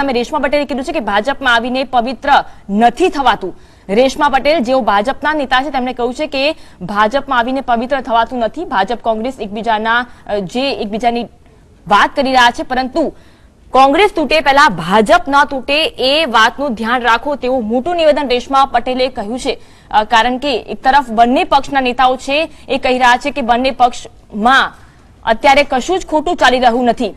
સામે રેશમા પટેલે કીધું છે કે ભાજપમાં આવીને પવિત્ર નથી થવાતું. રેશમા પટેલ, જેઓ ભાજપના નેતા છે, તેમણે કહ્યું છે કે ભાજપમાં આવીને પવિત્ર થવાતું નથી. ભાજપ, કોંગ્રેસ એકબીજાના જે એકબીજાની વાત કરી રહ્યા છે, પરંતુ કોંગ્રેસ તૂટે પહેલા, ભાજપ ન તૂટે એ વાતનું ધ્યાન રાખો તેવું મોટું નિવેદન રેશમા પટેલે કહ્યું છે. કારણ કે એક તરફ બંને પક્ષના નેતાઓ છે, એ કહી રહ્યા છે કે બંને પક્ષમાં અત્યારે કશું જ ખોટું ચાલી રહ્યું નથી.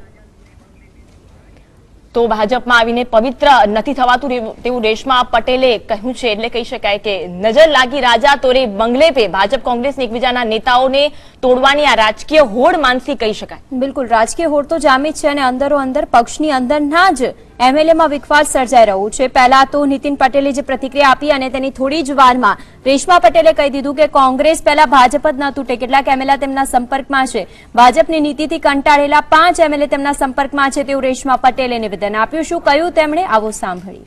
તો ભાજપમાં આવીને પવિત્ર નથી થવાતું તેવું રેશમા પટેલે કહ્યું છે. એટલે કહી શકાય કે નજર લાગી રાજા તોરે બંગલે પે. ભાજપ કોંગ્રેસ એકબીજાના નેતાઓને તોડવાની આ રાજકીય હોડ માનસી કહી શકાય. બિલકુલ. રાજકીય હોડ તો જામી છે અને અંદરો અંદર, પક્ષની અંદરના જ એમએલએમાં વિખવાદ સર્જાઈ રહ્યું છે. પહેલા તો નીતિન પટેલે જે પ્રતિક્રિયા આપી અને તેની થોડી જ વારમાં રેશમા પટેલે કહી દીધું કે કોંગ્રેસ પહેલા ભાજપ જ ન તૂટે. કેટલાક એમએલએ તેમના સંપર્કમાં છે. ભાજપની નીતિથી કંટાળેલા પાંચ એમએલએ તેમના સંપર્કમાં છે તેવું રેશમા પટેલે નિવેદન આપ્યું. શું કહ્યું તેમણે? આવો સાંભળી.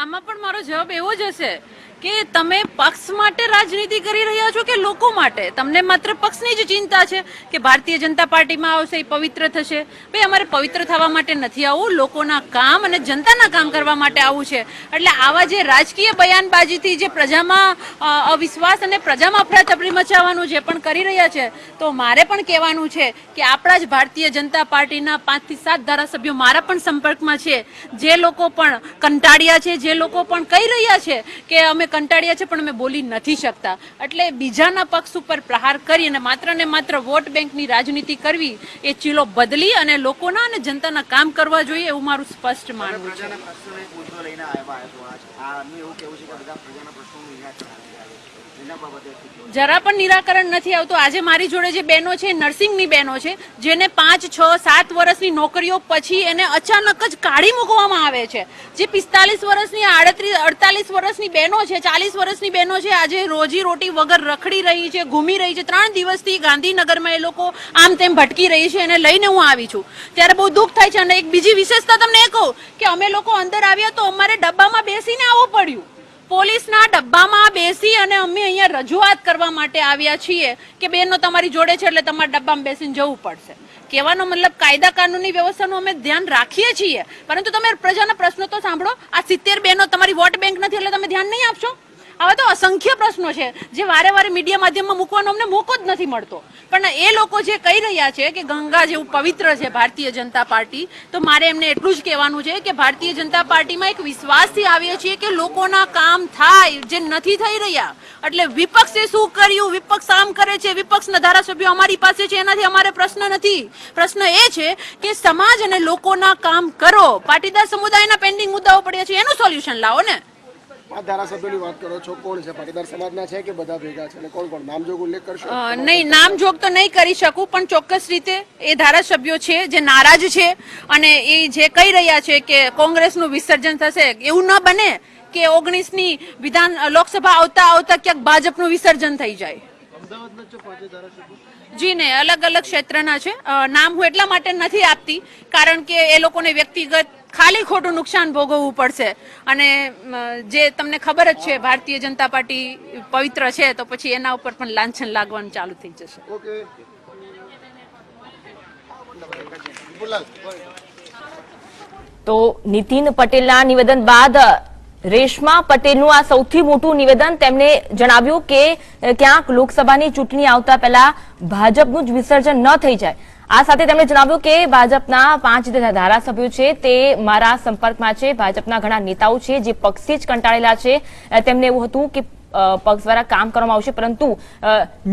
આમાં પણ મારો જવાબ એવો જ હશે. કે તમે પક્ષ માટે રાજનીતિ કરી રહ્યા છો કે લોકો માટે? તમને માત્ર પક્ષની જ ચિંતા છે કે ભારતીય જનતા પાર્ટીમાં આવશે, એ પવિત્ર થશે? ભાઈ, અમારે પવિત્ર થવા માટે નથી આવવું લોકોના કામ અને જનતાના કામ કરવા માટે આવવું છે. એટલે આવા જે રાજકીય બયાનબાજીથી જે પ્રજામાં અવિશ્વાસ અને પ્રજામાં અફરાતફરી મચાવવાનું જે પણ કરી રહ્યા છે, તો મારે પણ કહેવાનું છે કે આપણા જ ભારતીય જનતા પાર્ટીના પાંચથી સાત ધારાસભ્યો મારા પણ સંપર્કમાં છે. જે લોકો પણ કંટાળ્યા છે, જે લોકો પણ કહી રહ્યા છે કે અમે કંટાળ્યા છે, પણ અમે બોલી નથી શકતા. એટલે બીજાના પક્ષ ઉપર પ્રહાર કરી અને માત્ર ને માત્ર વોટ બેંકની રાજનીતિ કરવી, એ ચીલો બદલી અને લોકોના અને જનતાના કામ કરવા જોઈએ એવું મારું સ્પષ્ટ માનવું છે. જરા પણ નિરાકરણ નથી આવતું. આજે મારી જોડે જે બહેનો છે નર્સિંગની બહેનો છે, જેને પાંચ, છ, સાત વર્ષની નોકરીઓ પછી એને અચાનક જ કાઢી મૂકવામાં આવે છે. જે પિસ્તાલીસ વર્ષની, આડત્રીસ, અડતાલીસ વર્ષની બહેનો છે, ચાલીસ વર્ષની બહેનો છે, આજે રોજી રોટી વગર રખડી રહી છે, ઘૂમી રહી છે. ત્રણ દિવસથી ગાંધીનગરમાં એ લોકો આમ તેમ ભટકી રહી છે, એને લઈને હું આવી છું. ત્યારે બહુ દુઃખ થાય છે. અને એક બીજી વિશેષતા તમને એ કહું કે અમે લોકો અંદર આવ્યા તો અમારે ડબ્બામાં બેસીને આવવું પડ્યું. પોલીસના ડબ્બામાં બેસી અને અમે અહીંયા રજૂઆત કરવા માટે આવ્યા છીએ કે બેનો તમારી જોડે છે એટલે તમારા ડબ્બામાં બેસીને જવું પડશે. કહેવાનો મતલબ કાયદા કાનૂની વ્યવસ્થાનું અમે ધ્યાન રાખીએ છીએ. પરંતુ તમે પ્રજાના પ્રશ્નો તો સાંભળો. આ સિત્તેર બેનો તમારી વોટ બેંક નથી એટલે તમે ધ્યાન નહીં આપશો? આવા તો અસંખ્ય પ્રશ્નો છે, જે વારે વારે મીડિયા માધ્યમમાં મૂકવાનો અમને મોકો જ નથી મળતો. પણ એ લોકો જે કહી રહ્યા છે કે ગંગા જેવું પવિત્ર છે ભારતીય જનતા પાર્ટી, તો મારે એમને એટલું જ કહેવાનું છે કે ભારતીય જનતા પાર્ટીમાં એક વિશ્વાસથી આવીએ છીએ કે લોકોના કામ થાય, જે નથી થઈ રહ્યા. એટલે વિપક્ષે શું કર્યું? વિપક્ષ આમ કરે છે, વિપક્ષના ધારાસભ્યો અમારી પાસે છે, એનાથી અમારે પ્રશ્ન નથી. પ્રશ્ન એ છે કે સમાજ અને લોકોના કામ કરો. પાટીદાર સમુદાયના પેન્ડિંગ મુદ્દાઓ પડ્યા છે, એનું સોલ્યુશન લાવો ને. આ ધારાસભ્યોની વાત કરો છો કોણ છે? પાટીદાર સમાજના છે કે બધા ભેગા છે? અને કોણ કોણ? નામજોગ ઉલ્લેખ કરશો? નહીં નામ તો નહીં કરી શકું પણ ચોક્કસ રીતે એ ધારાસભ્યો છે જે નારાજ છે અને એ જે કહી રહ્યા છે કે કોંગ્રેસનું વિસર્જન થશે એવું ન બને કે ઓગણીસની વિધાન લોકસભા આવતા આવતા ક્યાંક ભાજપનું વિસર્જન થઈ જાય. જી ને અલગ અલગ ક્ષેત્રના છે. નામ હું એટલા માટે નથી આપતી કારણ કે એ લોકોને વ્યક્તિગત ખાલી ખોટું નુકસાન ભોગવવું પડશે. અને જે તમને ખબર જ છે ભારતીય જનતા પાર્ટી પવિત્ર છે તો પછી એના ઉપર પણ લાંછન લાગવાનું ચાલુ થઈ જશે. તો નીતિન પટેલના નિવેદન બાદ રેશમા પટેલનું આ સૌથી મોટું નિવેદન તેમણે જણાવ્યું કે ક્યાંક લોકસભાની ચૂંટણી આવતા પહેલા ભાજપનું જ વિસર્જન ન થઈ જાય. આ સાથે તેમણે જણાવ્યું કે, ભાજપના પાંચ ધારાસભ્યો છે, તે મારા સંપર્કમાં છે, ભાજપના ઘણા નેતાઓ છે જે પક્ષથી જ કંટાળેલા છે. તેમને એવું હતું કે પક્ષ દ્વારા કામ કરવામાં આવશે. પરંતુ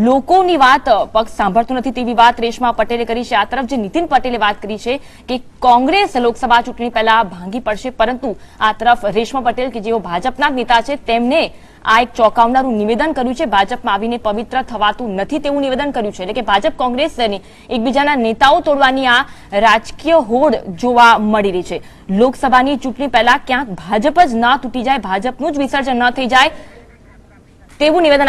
લોકોની વાત પક્ષ સાંભળતું નથી તેવી વાત રેશમા પટેલે કરી છે. આ તરફ જે નીતિન પટેલે વાત કરી છે કે કોંગ્રેસ લોકસભા ચૂંટણી પહેલા ભાંગી પડશે. પરંતુ, આ તરફ રેશમા પટેલ કે જેઓ ભાજપના નેતા છે, તેમને આ એક ચોંકાવનારું નિવેદન કર્યું છે. ભાજપમાં આવીને પવિત્ર થવાતું નથી તેવું નિવેદન કર્યું છે. એટલે કે ભાજપ કોંગ્રેસ એકબીજાના નેતાઓ તોડવાની આ રાજકીય હોડ જોવા મળી રહી છે. લોકસભાની ચૂંટણી પહેલા ક્યાંક ભાજપ જ ના તૂટી જાય, ભાજપનું જ વિસર્જન ન થઈ જાય તેવું નિવેદન